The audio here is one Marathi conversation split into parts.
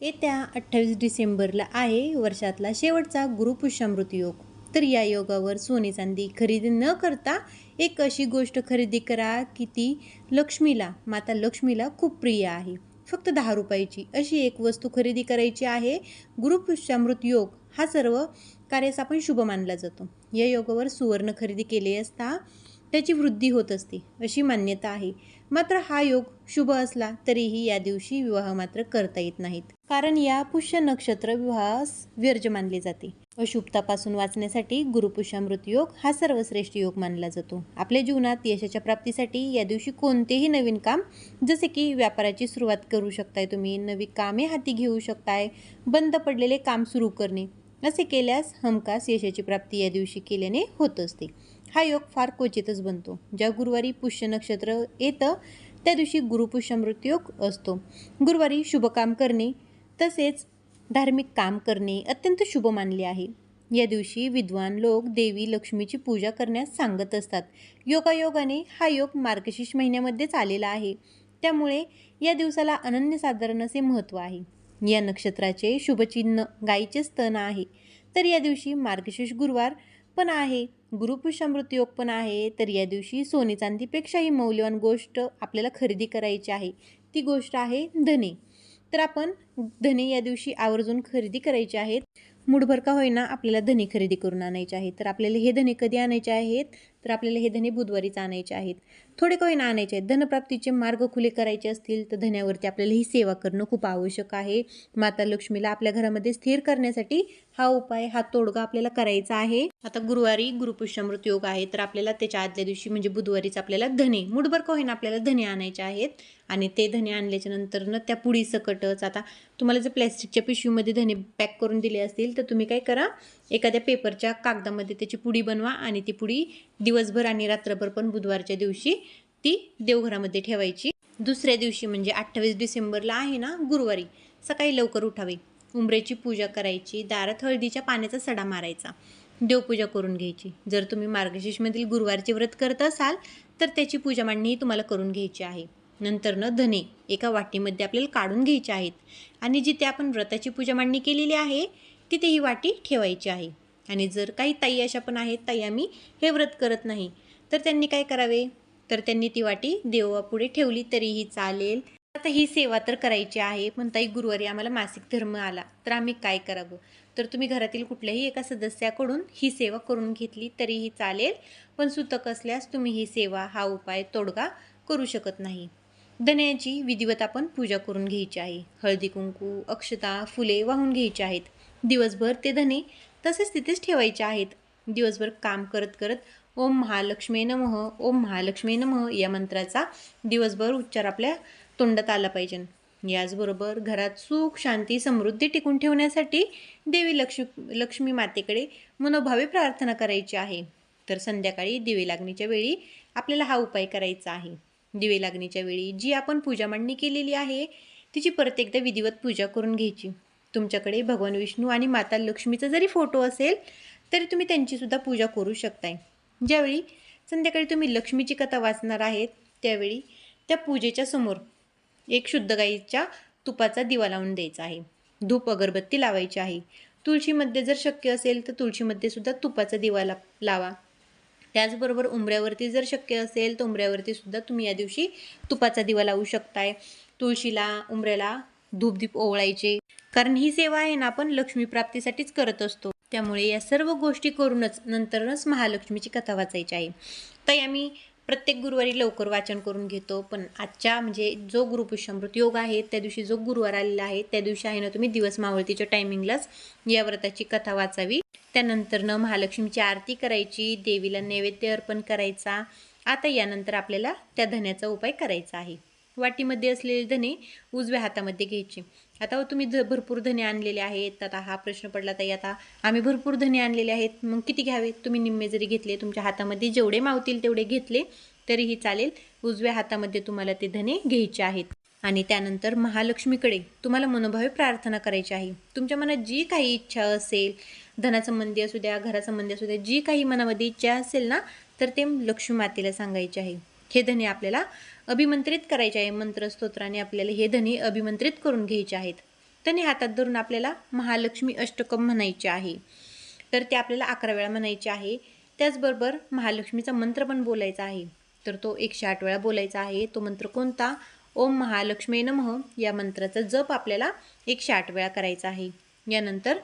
येत्या अठ्ठावीस डिसेंबरला आहे वर्षातला शेवटचा गुरुपुष्यामृत योग. तर या योगावर सोने चांदी खरेदी न करता एक अशी गोष्ट खरेदी करा की ती लक्ष्मीला माता लक्ष्मीला खूप प्रिय आहे. फक्त दहा रुपयाची अशी एक वस्तू खरेदी करायची आहे. गुरुपुष्यामृत योग हा सर्व कार्यास आपण शुभ मानला जातो. या योगावर सुवर्ण खरेदी केले असता त्याची वृद्धी होत असते अशी मान्यता आहे. मात्र हा योग शुभ असला तरीही या दिवशी विवाह मात्र करता येत नाहीत. कारण या पुष्य नक्षत्र विवाहास व्यर्ज मानले जाते. अशुभतापासून वाचण्यासाठी गुरुपुष्यामृत योग हा सर्वश्रेष्ठ योग मानला जातो. आपल्या जीवनात यशाच्या प्राप्तीसाठी या दिवशी कोणतेही नवीन काम जसे की व्यापाराची सुरुवात करू शकताय तुम्ही नवी कामे हाती घेऊ शकताय बंद पडलेले काम सुरू करणे असे केल्यास हमखास यशाची प्राप्ती या दिवशी केल्याने होत असते. हा योग फार क्वचितच बनतो. ज्या गुरुवारी पुष्य नक्षत्र येतं त्या दिवशी गुरुपुष्य योग असतो. गुरुवारी शुभकाम करणे तसेच धार्मिक काम करणे अत्यंत शुभ मानले आहे. या दिवशी विद्वान लोक देवी लक्ष्मीची पूजा करण्यास सांगत असतात. योगायोगाने हा योग मार्गशीर्ष महिन्यामध्येच आलेला आहे. त्यामुळे या दिवसाला अनन्यसाधारण असे महत्त्व आहे. या नक्षत्राचे शुभचिन्ह गायीचे स्तन आहे. तर या दिवशी मार्गशीर्ष गुरुवार पण आहे. गुरुपुष्यामृत योग पण आहे तर या दिवशी सोने चांदीपेक्षाही मौल्यवान गोष्ट आपल्याला खरेदी करायची आहे. ती गोष्ट आहे धने. तर आपण धने या दिवशी आवर्जून खरेदी करायचे आहेत. मुठभर का होईना आपल्याला धने खरेदी करून आणायचे आहेत. तर आपल्याला हे धने कधी आणायचे आहेत? तर आपल्याला हे धने बुधवारीच आणायचे आहेत. थोडे का आणायचे आहेत. धनप्राप्तीचे मार्ग खुले करायचे असतील तर धन्यावरती आपल्याला ही सेवा करणं खूप आवश्यक आहे. माता लक्ष्मीला आपल्या घरामध्ये स्थिर करण्यासाठी हा उपाय हा तोडगा आपल्याला करायचा आहे. आता गुरुवारी गुरुपुष्यामृत योग आहे तर आपल्याला त्याच्या आदल्या दिवशी म्हणजे बुधवारीच आपल्याला धने मुठभर का आपल्याला धने आणायचे आहेत. आणि ते धने आणल्याच्या नंतरनं त्या पुढी सकटच आता तुम्हाला जर प्लॅस्टिकच्या पिशवीमध्ये धने पॅक करून दिले असतील तर तुम्ही काय करा एखाद्या पेपरच्या कागदामध्ये त्याची पुडी बनवा आणि ती पुडी दिवसभर आणि रात्रभर पण बुधवारच्या दिवशी ती देवघरामध्ये ठेवायची. दुसऱ्या दिवशी म्हणजे अठ्ठावीस डिसेंबरला आहे ना गुरुवारी सकाळी लवकर उठावे. उंबरेची पूजा करायची दारात हळदीच्या पाण्याचा सडा मारायचा. देवपूजा करून घ्यायची. जर तुम्ही मार्गशीर्षमधील गुरुवारचे व्रत करत असाल तर त्याची पूजा मांडणीही तुम्हाला करून घ्यायची आहे. नंतर न धने एका वाटीमध्ये आपल्याला काढून घ्यायचे आहेत. आणि जिथे आपण व्रताची पूजा मांडणी केलेली आहे तिथे ही वाटी ठेवायची आहे. आणि जर काही ताई अशा पण आहेत ताई आम्ही हे व्रत करत नाही तर त्यांनी काय करावे? तर त्यांनी ती वाटी देवापुढे ठेवली तरीही चालेल. आता ही सेवा तर करायची आहे पण ताई गुरुवारी आम्हाला मासिक धर्म आला. तर आम्ही काय करावं? तर तुम्ही घरातील कुठल्याही एका सदस्याकडून ही सेवा करून घेतली तरीही चालेल. पण सुतक असल्यास तुम्ही ही सेवा हा उपाय तोडगा करू शकत नाही. धन्याची विधिवत आपण पूजा करून घ्यायची आहे. हळदी कुंकू अक्षता फुले वाहून घ्यायची आहेत. दिवसभर ते धने तसेच तिथेच ठेवायचे आहेत. दिवसभर काम करत करत ओम महालक्ष्मी नमः ओम महालक्ष्मी नमः या मंत्राचा दिवसभर उच्चार आपल्या तोंडात आला पाहिजे. याचबरोबर घरात सुख शांती समृद्धी टिकून ठेवण्यासाठी देवी लक्ष्मी लक्ष्मी मातेकडे मनोभावे प्रार्थना करायची आहे. तर संध्याकाळी दिवे लागणीच्या वेळी आपल्याला हा उपाय करायचा आहे. दिवे लागणीच्या वेळी जी आपण पूजा मांडणी केलेली आहे तिची परत एकदा विधिवत पूजा करून घ्यायची. तुमच्याकडे भगवान विष्णू आणि माता लक्ष्मीचा जरी फोटो असेल तरी तुम्ही त्यांचीसुद्धा पूजा करू शकताय. ज्यावेळी संध्याकाळी तुम्ही लक्ष्मीची कथा वाचणार आहेत त्यावेळी त्या पूजेच्या समोर एक शुद्ध गाईच्या तुपाचा दिवा लावून द्यायचा आहे. धूप अगरबत्ती लावायची आहे. तुळशीमध्ये जर शक्य असेल तर तुळशीमध्ये सुद्धा तुपाचा दिवा ला लावा. त्याचबरोबर उंबऱ्यावरती जर शक्य असेल तर उंबऱ्यावरती सुद्धा तुम्ही या दिवशी तुपाचा दिवा लावू शकताय. तुळशीला उंबऱ्याला धूपदीप ओवळायचे. कारण ही सेवा आहे ना आपण लक्ष्मी प्राप्तीसाठीच करत असतो. त्यामुळे या सर्व गोष्टी करूनच नंतरच महालक्ष्मीची कथा वाचायची आहे. ताई आम्ही प्रत्येक गुरुवारी लवकर वाचन करून घेतो पण आजच्या म्हणजे जो गुरुपुष्यामृत योग आहे त्या दिवशी जो गुरुवार आलेला आहे त्या दिवशी आहे ना तुम्ही दिवस मावळतीच्या टायमिंगलाच या व्रताची कथा वाचावी. त्यानंतरनं महालक्ष्मीची आरती करायची देवीला नैवेद्य अर्पण करायचा. आता यानंतर आपल्याला त्या धन्याचा उपाय करायचा आहे. वाटीमध्ये असलेले धने उजव्या हातामध्ये घ्यायचे. आता तुम्ही ज भरपूर धने आणलेले आहेत. आता हा प्रश्न पडला ताई आता आम्ही भरपूर धने आणलेले आहेत. मग किती घ्यावे? तुम्ही निम्मे जरी घेतले तुमच्या हातामध्ये जेवढे मावतील तेवढे घेतले तरीही चालेल. उजव्या हातामध्ये तुम्हाला ते धने घ्यायचे आहेत. आणि त्यानंतर महालक्ष्मीकडे तुम्हाला मनोभावे प्रार्थना करायची आहे. तुमच्या मनात जी काही इच्छा असेल धनासंबंधी असू द्या घरासंबंधी असू द्या जी काही मनामध्ये इच्छा असेल ना तर ते लक्ष्मी मातेला सांगायचे आहे. हे धने आपल्याला अभिमंत्रित करायचे आहे. मंत्रस्तोत्राने आपल्याला हे धने अभिमंत्रित करून घ्यायचे आहेत. धने हातात धरून आपल्याला महालक्ष्मी अष्टकम म्हणायचे आहे. तर ते आपल्याला अकरा वेळा म्हणायचे आहे. त्याचबरोबर महालक्ष्मीचा मंत्र पण बोलायचा आहे. तर तो एकशे आठ वेळा बोलायचा आहे. तो मंत्र कोणता? ओम महालक्ष्मी नमः. या मंत्राचा जप आपल्याला एकशे आठ वेळा करायचा आहे. यानंतर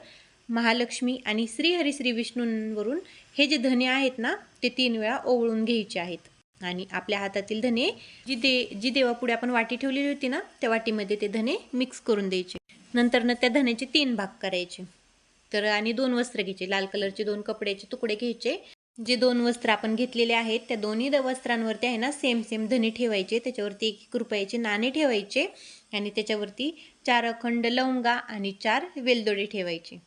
महालक्ष्मी आणि श्री हरी श्री विष्णूंवरून हे जे धने आहेत ना ते तीन वेळा ओवळून घ्यायचे आहेत. आणि आपल्या हातातील धने जी दे जी देवापुढे आपण वाटी ठेवलेली होती ना त्या वाटीमध्ये ते धने मिक्स करून द्यायचे. नंतर ना त्या धन्याचे तीन भाग करायचे. तर आणि दोन वस्त्र घ्यायचे. लाल कलरचे दोन कपड्याचे तुकडे घ्यायचे. जे दोन वस्त्र आपण घेतलेले आहेत त्या दोन्ही वस्त्रांवरती आहे ना सेम सेम धने ठेवायचे. त्याच्यावरती एक एक रुपयाचे नाणे ठेवायचे. आणि त्याच्यावरती चार अखंड लवंगा आणि चार वेलदोडे ठेवायचे.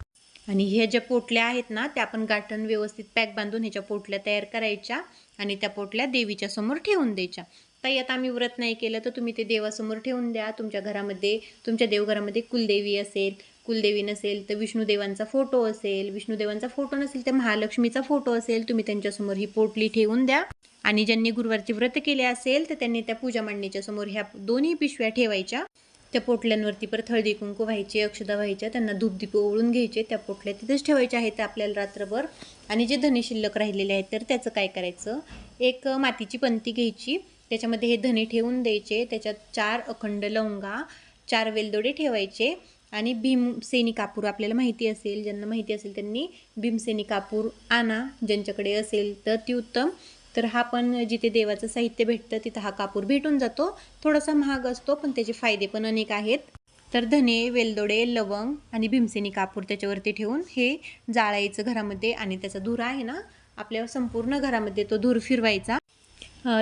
आणि ह्या ज्या पोटल्या आहेत ना त्या आपण गाठण व्यवस्थित पॅक बांधून ह्याच्या पोटल्या तयार करायच्या. आणि त्या पोटल्या देवीच्या समोर ठेवून द्यायच्या. ताई आता आम्ही व्रत नाही केलं तर तुम्ही ते देवासमोर ठेवून द्या. तुमच्या घरामध्ये तुमच्या देवघरामध्ये कुलदेवी असेल कुलदेवी नसेल तर विष्णुदेवांचा फोटो असेल विष्णुदेवांचा फोटो नसेल तर महालक्ष्मीचा फोटो असेल तुम्ही त्यांच्यासमोर ही पोटली ठेवून द्या. आणि ज्यांनी गुरुवारचे व्रत केले असेल तर त्यांनी त्या पूजा मांडणीच्या समोर ह्या दोन्ही पिशव्या ठेवायच्या. त्या पोटल्यांवरती परत हळदी कुंकू व्हायचे अक्षदा व्हायच्या त्यांना धूपदीप ओळून घ्यायचे त्या पोटल्या तिथेच ठेवायच्या आहेत आपल्याला रात्रभर. आणि जे धने शिल्लक राहिलेले आहेत तर त्याचं काय करायचं? एक मातीची पंती घ्यायची. त्याच्यामध्ये हे धने ठेवून द्यायचे. त्याच्यात चार अखंड लवंगा चार वेलदोडे ठेवायचे. आणि भीमसेनी कापूर आपल्याला माहिती असेल ज्यांना माहिती असेल त्यांनी भीमसेनी कापूर आणा. ज्यांच्याकडे असेल तर ती उत्तम. तर हा पण जिथे देवाचं साहित्य भेटतं तिथं हा कापूर भेटून जातो. थोडासा महाग असतो पण त्याचे फायदे पण अनेक आहेत. तर धने वेलदोडे लवंग आणि भीमसेनी कापूर त्याच्यावरती ठेवून हे जाळायचं घरामध्ये आणि त्याचा धूर आहे ना आपल्या संपूर्ण घरामध्ये तो धूर फिरवायचा.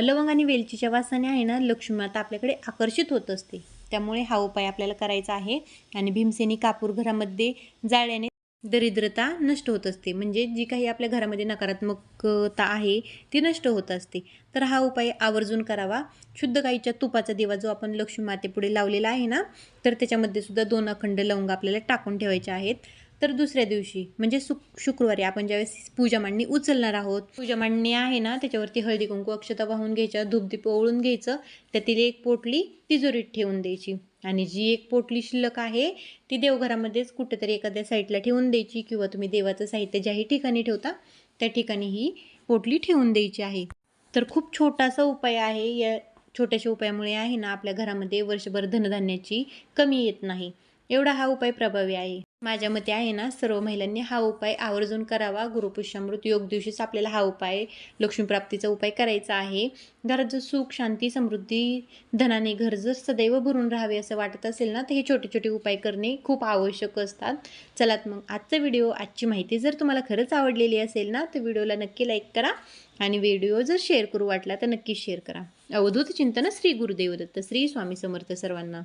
लवंग आणि वेलचीच्या वासाने आहे ना लक्ष्मी माता आपल्याकडे आकर्षित होत असते. त्यामुळे हा उपाय आपल्याला करायचा आहे. आणि भीमसेनी कापूर घरामध्ये जाळ्याने दरिद्रता नष्ट होत असते. म्हणजे जी काही आपल्या घरामध्ये नकारात्मकता आहे ती नष्ट होत असते. तर हा उपाय आवर्जून करावा. शुद्ध गाईच्या तुपाचा दिवा जो आपण लक्ष्मी मातेपुढे लावलेला आहे ना तर त्याच्यामध्ये सुद्धा दोन अखंड लवंग आपल्याला टाकून ठेवायचे आहेत. तर दुसऱ्या दिवशी म्हणजे सुक शुक्रवारी आपण ज्यावेळेस पूजा मांडणी उचलणार आहोत पूजा मांडणी आहे ना त्याच्यावरती हळदी कुंकू अक्षता वाहून घ्यायच्या धूपदीप ओळून घ्यायचं त्यातील एक पोटली तिजोरीत ठेवून द्यायची. आणि जी एक पोटली शिल्लक आहे ती देवघरामध्येच कुठेतरी एखाद्या साईडला ठेवून द्यायची किंवा तुम्ही देवाचं साहित्य ज्याही ठिकाणी ठेवता त्या ठिकाणी ही पोटली ठेवून द्यायची आहे. तर खूप छोटासा उपाय आहे या छोट्याशा उपायामुळे आहे ना आपल्या घरामध्ये वर्षभर धनधान्याची कमी येत नाही. एवढा हा उपाय प्रभावी आहे. माझ्या मते आहे ना सर्व महिलांनी हा उपाय आवर्जून करावा. गुरुपुष्यामृत योग दिवशीच आपल्याला हा उपाय लक्ष्मीप्राप्तीचा उपाय करायचा आहे. घरात जर सुख शांती समृद्धी धनाने घर जर सदैव भरून राहावे असं वाटत असेल ना तर हे छोटे छोटे उपाय करणे खूप आवश्यक असतात. चलात मग आजचा व्हिडिओ आजची माहिती जर तुम्हाला खरंच आवडलेली असेल ना तर व्हिडिओला नक्की लाईक करा आणि व्हिडिओ जर शेअर करू वाटला तर नक्की शेअर करा. अवधूत चिंतन श्री गुरुदेव दत्त श्री स्वामी समर्थ सर्वांना.